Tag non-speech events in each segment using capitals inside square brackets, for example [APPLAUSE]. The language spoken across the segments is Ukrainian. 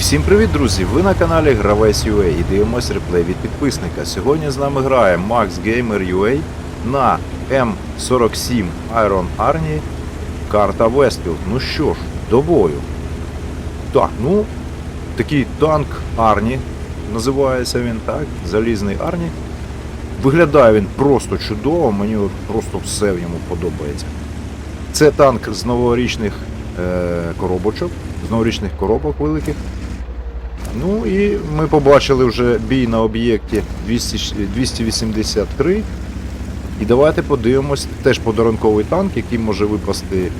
всім привіт, друзі! Ви на каналі Гравець.ua і дивимось реплей від підписника. Сьогодні з нами грає Max Gamer на М47 Iron Arnie карта Westfield. Ну що ж, до бою. Так, ну, такий танк Арні називається він так, залізний Арні. Виглядає він просто чудово, мені просто все в ньому подобається. Це танк з новорічних е, коробочок, з новорічних коробок великих. Ну і ми побачили вже бій на об'єкті 283. І давайте подивимось теж подарунковий танк, який може випасти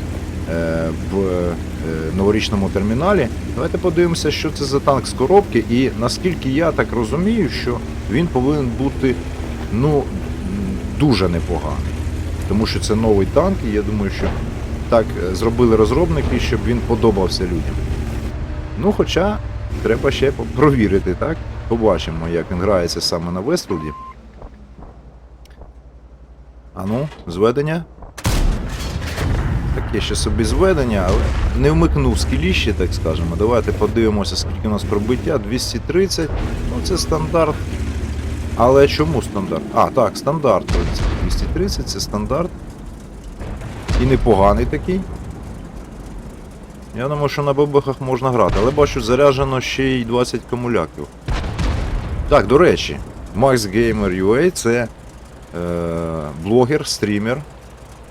е, в е, новорічному терміналі. Давайте подивимося, що це за танк з коробки, і наскільки я так розумію, що він повинен бути ну, дуже непоганий. Тому що це новий танк, і я думаю, що так е, зробили розробники, щоб він подобався людям. Ну, хоча треба ще провірити, так? Побачимо, як він грається саме на Вестфілді. А ну, зведення. Таке ще собі зведення, але не вмикнув скіліще, так скажемо. Давайте подивимося, скільки у нас пробиття. 230. Ну, це стандарт. Але чому стандарт? А, так, стандарт. 230 це стандарт. І непоганий такий. Я думаю, що на бебехах можна грати, але бачу, заряджено ще й 20 акумуляків. Так, до речі, Max Gamer UA це е, блогер, стрімер.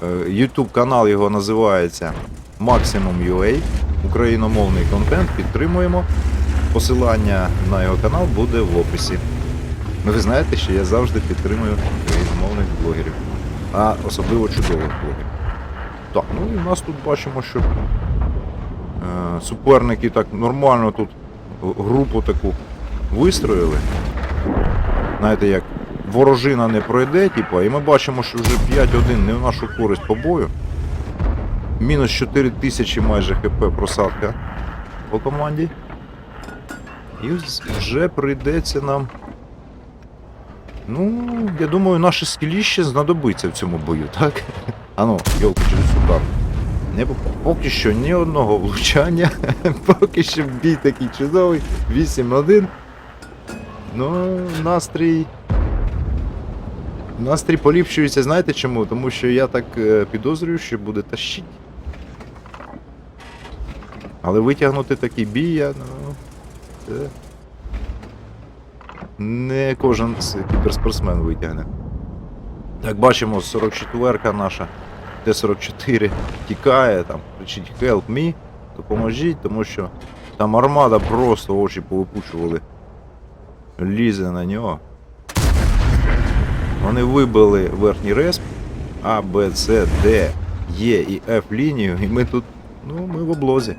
Е, YouTube канал його називається Maximum UA. Україномовний контент. Підтримуємо. Посилання на його канал буде в описі. Ну, ви знаєте, що я завжди підтримую україномовних блогерів, а особливо чудових блогерів. Так, ну і в нас тут бачимо, що суперники так нормально тут групу таку вистроїли. Знаєте, як ворожина не пройде, типу, і ми бачимо, що вже 5-1 не в нашу користь по бою. Мінус 4 тисячі майже хп просадка по команді. І вже прийдеться нам. Ну, я думаю, наше скіліще знадобиться в цьому бою, так? [LAUGHS] Ану, йолки через сюди. Не поки що ні одного влучання. [LAUGHS] поки що бій такий чудовий. 8-1. Ну, настрій. Настрій поліпшується, знаєте чому? Тому що я так е, підозрюю, що буде тащить. Але витягнути такий бій, я, ну. Це... Не кожен кіберспортсмен витягне. Так, бачимо, 44-ка наша Т-44 тікає, там кричить Help me, допоможіть, тому що там армада просто очі повипучували. Лізе на нього. Вони вибили верхній респ А, Б, С, Д, Е і Ф лінію, і ми тут, ну, ми в облозі.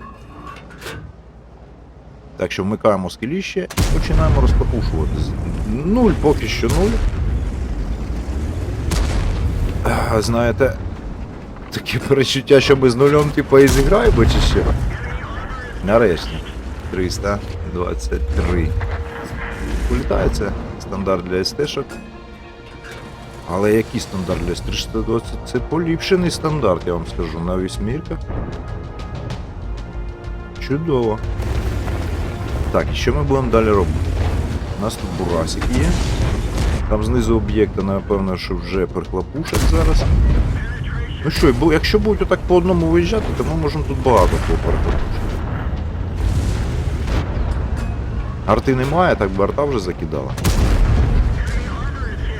Так що вмикаємо скеліще і починаємо розпопушувати. Нуль поки що нуль. Знаєте, таке перечуття, що ми з нульом типу і зіграємо чи що? Нарешті. 323. Улітається стандарт для СТ-шок. Але який стандарт для СТ? 320 це поліпшений стандарт, я вам скажу, на вісьмірках. Чудово. Так, і що ми будемо далі робити? У нас тут бурасик є. Там знизу об'єкта, напевно, що вже перехлопушать зараз. Ну що, якщо будуть отак по одному виїжджати, то ми можемо тут багато кого. Арти немає, так би арта вже закидала.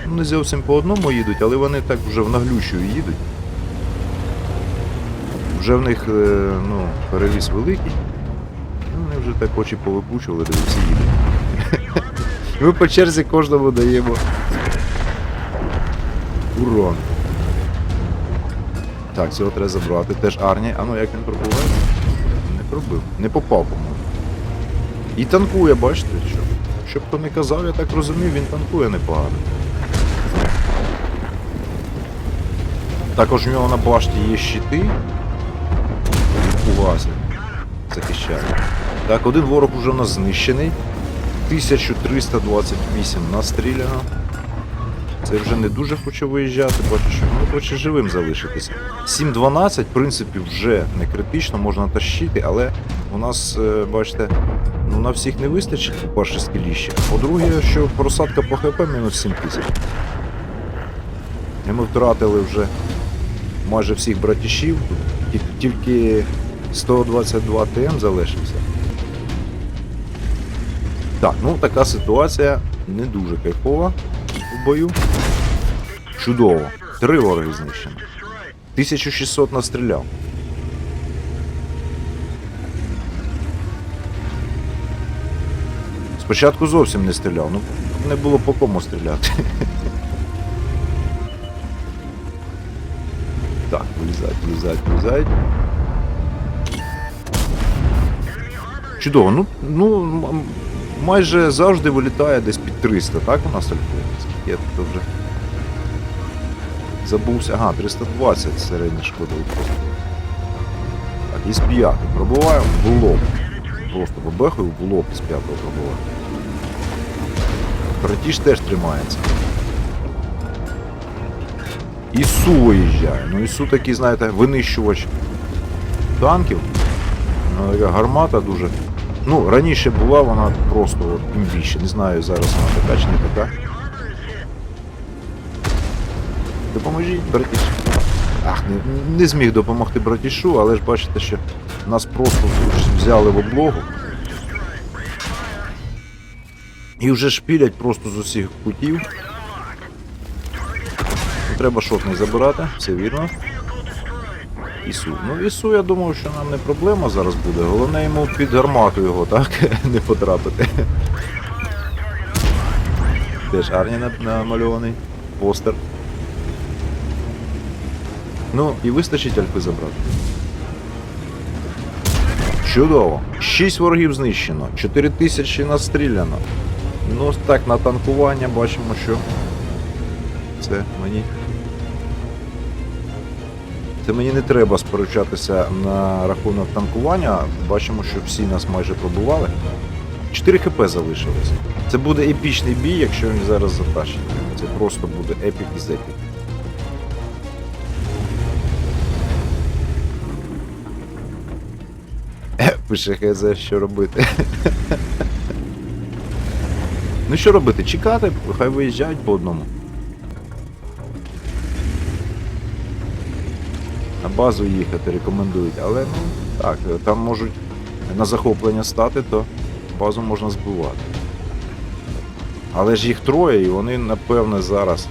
Ну, Не зовсім по одному їдуть, але вони так вже в наглющую їдуть. Вже в них е, ну, перевіз великий. Ну, Вони вже так очі повипучували, де всі їдуть. [LAUGHS] Ми по черзі кожному даємо урон. Так, цього треба забрати. Теж Арні. А ну як він пробуває? Не пробив. Не попав, по-моєму. І танкує, бачите, що. Щоб хто не казав, я так розумів, він танкує непогано. Також у нього на башті є щити. У вас захищає. Так, один ворог уже у нас знищений. 1328 настріляно. Це вже не дуже хоче виїжджати, бачу, що ну, хоче живим залишитися. 7-12, в принципі, вже не критично, можна тащити, але у нас, е, бачите, ну, на всіх не вистачить, по-перше, скеліще. По-друге, що просадка по ХП мінус 7 тисяч. І ми втратили вже майже всіх братішів, тільки 122 ТМ залишився. Так, ну така ситуація не дуже кайфова в бою. Чудово. Три вороги знищено. 1600 настріляв. Спочатку зовсім не стріляв, ну не було по кому стріляти. [LAUGHS] Так, вилізають, вилізають, вилізають. Чудово, ну, ну майже завжди вилітає десь під 300, так у нас альфа? Скільки я тут вже забувся. Ага, 320 середня шкода від. Так, із п'ятий. Пробуваємо в лоб. Просто бабехаю в лоб із п'ятого пробуваю. Братіж теж тримається. Ісу виїжджає. Ну Ісу такий, знаєте, винищувач танків. Ну, така гармата дуже. Ну, раніше була вона просто от, імбіще. Не знаю, зараз вона така чи не така. Допоможіть, братіш. Ах, не, не зміг допомогти братішу, але ж бачите, що нас просто взяли в облогу. І вже шпілять просто з усіх кутів. Треба шотний забирати, все вірно. Ісу. Ну, Ісу, я думаю, що нам не проблема зараз буде. Головне йому під гармату його, так? [LAUGHS] не потрапити. Теж Арні намальований. Постер. Ну, і вистачить альфи забрати. Чудово. 6 ворогів знищено, 4 тисячі настріляно. Ну, так, на танкування бачимо, що це мені. Це мені не треба сперечатися на рахунок танкування. Бачимо, що всі нас майже пробували. 4 хп залишилось. Це буде епічний бій, якщо він зараз затащить. Це просто буде епік із епік. Пише ХЗ, що робити. ну що робити? Чекати, хай виїжджають по одному. На базу їхати рекомендують, але ну так, там можуть на захоплення стати, то базу можна збивати. Але ж їх троє, і вони, напевне, зараз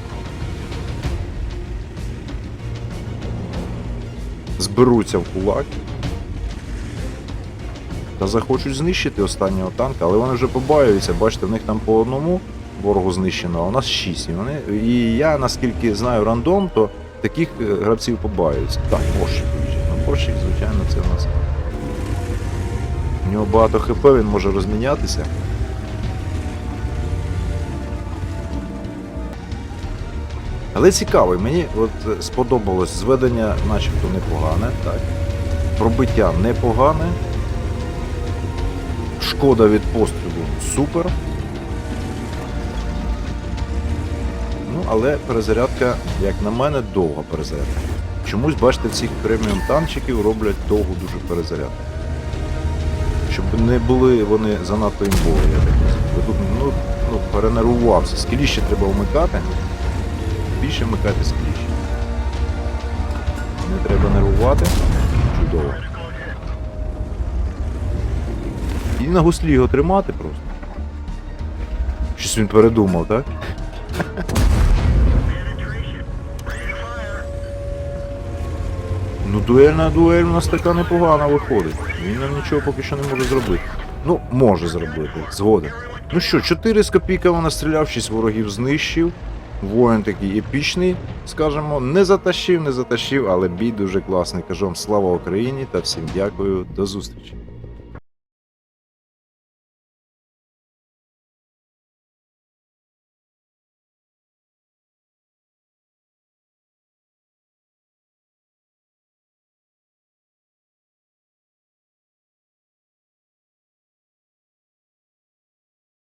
зберуться в кулак та захочуть знищити останнього танка, але вони вже побаюються, бачите, в них там по одному ворогу знищено, а у нас шість. І, вони, і я, наскільки знаю рандом, то таких е, гравців побаюються. Так, борщик виїжджає. Ну, борщик, звичайно, це у нас. У нього багато хп, він може розмінятися. Але цікавий, мені от е, сподобалось зведення начебто непогане, так. Пробиття непогане. Шкода від пострілу супер. Ну, але перезарядка, як на мене, довга перезарядка. Чомусь, бачите, цих преміум танчиків роблять довгу дуже перезарядку. Щоб не були вони занадто імбові, я так розумію. Тут ну, ну, перенервувався. Скіліще треба вмикати. Більше вмикати скіліще. Не треба нервувати. Чудово. І на гуслі його тримати просто. Щось він передумав, так? Ну, дуельна дуель у нас така непогана виходить. Він нам нічого поки що не може зробити. Ну, може зробити, згоден. Ну що, 4 з копійками настріляв, 6 ворогів знищив. Воїн такий епічний, скажімо, не затащив, не затащив, але бій дуже класний. Кажу вам слава Україні та всім дякую, до зустрічі.